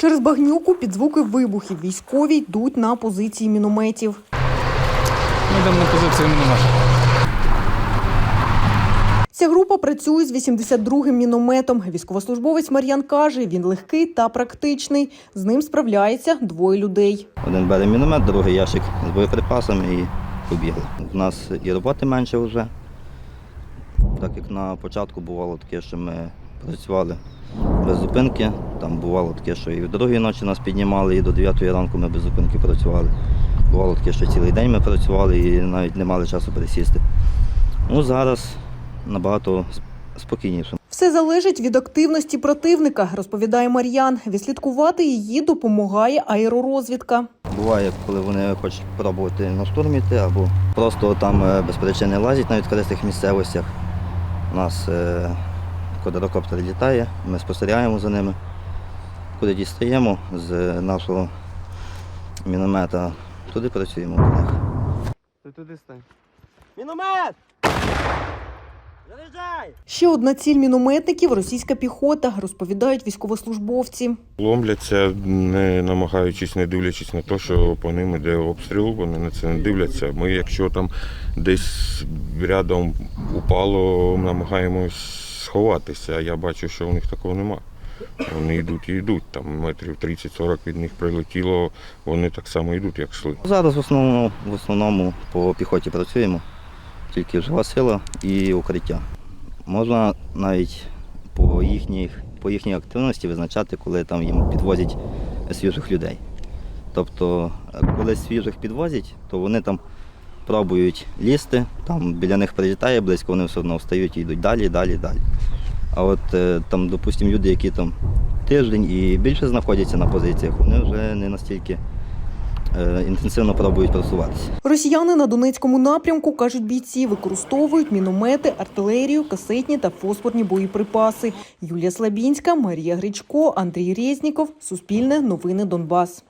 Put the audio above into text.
Через багнюку під звуки вибухів військові йдуть на позиції мінометів. Ми йдемо на позицію міномет. Ця група працює з 82-м мінометом. Військовослужбовець Мар'ян каже, він легкий та практичний. З ним справляється двоє людей. Один бере міномет, другий ящик з боєприпасами і побігли. У нас і роботи менше вже. Так як на початку бувало таке, що ми працювали без зупинки. Там бувало таке, що і в другій ночі нас піднімали, і до 9 ранку ми без зупинки працювали. Бувало таке, що цілий день ми працювали і навіть не мали часу пересісти. Ну, зараз набагато сп- спокійніше. Все залежить від активності противника, розповідає Мар'ян. Відслідкувати її допомагає аеророзвідка. Буває, коли вони хочуть пробувати на штурм іти, або просто там е, без причини лазять на відкритих місцевостях. У нас е, квадрокоптер літає, ми спостерігаємо за ними. Куди дістаємо з нашого міномета, туди працюємо по них. Ти туди стань. Міномет! Заряджай! Ще одна ціль мінометників російська піхота, розповідають військовослужбовці. Ломляться, не намагаючись, не дивлячись на те, що по ним іде обстріл, вони на це не дивляться. Ми, якщо там десь рядом упало, намагаємось сховатися. а Я бачу, що у них такого нема. Вони йдуть і йдуть. Там метрів 30-40 від них прилетіло, вони так само йдуть, як йшли. Зараз в основному, в основному по піхоті працюємо, тільки жива сила і укриття. Можна навіть по їхній, по їхній активності визначати, коли там їм підвозять свіжих людей. Тобто, коли свіжих підвозять, то вони там пробують лізти, там біля них прилітає близько, вони все одно встають і йдуть далі, далі, далі. А от е, там, допустимо, люди, які там тиждень і більше знаходяться на позиціях, вони вже не настільки е, інтенсивно пробують просуватися. Росіяни на Донецькому напрямку, кажуть бійці, використовують міномети, артилерію, касетні та фосфорні боєприпаси. Юлія Слабінська, Марія Гречко, Андрій Резніков. Суспільне новини Донбас.